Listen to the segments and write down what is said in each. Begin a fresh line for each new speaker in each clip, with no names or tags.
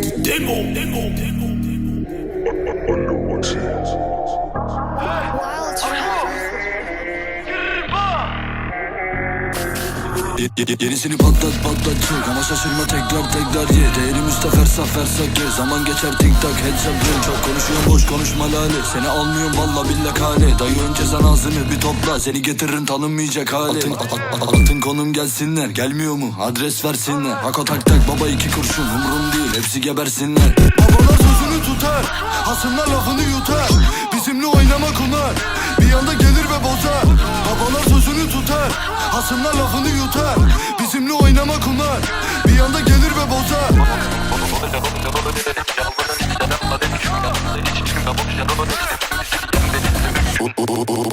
Demo,
demo, demo. Yenisini patlat patlat çık. Ama şaşırma tekrar tekrar ye. Değerim üstte fersa fersa gez Zaman geçer tik tak heads up ring. Çok konuşuyorum boş konuşma lale. Seni almıyorum valla billa kale. Dayı önce sen ağzını bir topla. Seni getiririm tanınmayacak hale. Atın, a- a- a- atın konum gelsinler. Gelmiyor mu? Adres versinler. Hako tak tak baba iki kurşun. Umrum değil hepsi gebersinler.
Babalar sözünü tutar. Hasımlar lafını yutar. Bizimle oynama kumar Bir anda gelir ve bozar. Babalar sözünü tutar. Hasımlar lafını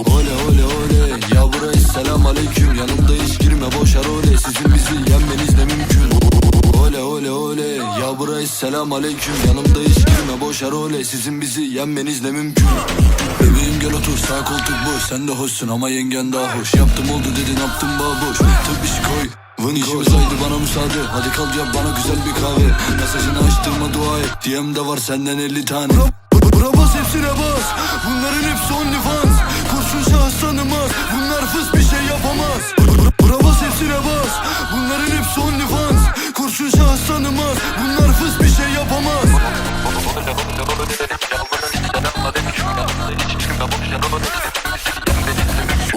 Ole ole ole. Ya burayı selam aleyküm. Yanımda hiç girme boşar ole. Sizin bizi yenmeniz ne mümkün. Ole ole Burayı selam aleyküm Yanımda hiç girme boşar ole Sizin bizi yenmeniz ne mümkün. Bebeğim gel otur sağ koltuk boş. Sen de hoşsun ama yengen daha hoş. Yaptım oldu dedin yaptım boş. Tıp işi koy Vın İşimiz haydi bana müsaade. Hadi kal yap bana güzel bir kahve. Mesajını açtırma dua et. DM'de var senden 50 tane.
Bura bas hepsine bas. Bunların hepsi only fans Kurşun şahıs tanımaz. Bunlar fıs bir şey yapamaz. Bura bas hepsine bas. Bunların hepsi only fans Kurşun şahıs tanımaz. Bunlar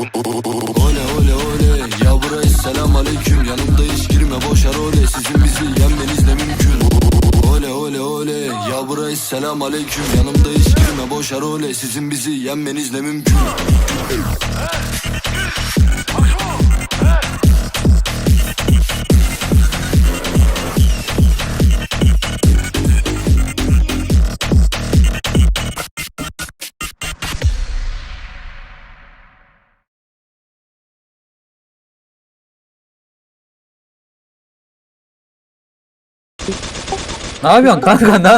Ole ole ole. Ya burayı selam aleyküm. Yanımda hiç girme boşar ole. Sizin bizi yenmeniz ne mümkün. Ole ole ole. Ya burayı selam aleyküm. Yanımda hiç girme boşar ole. Sizin bizi yenmeniz ne mümkün
Ne yapıyorsun kanka ne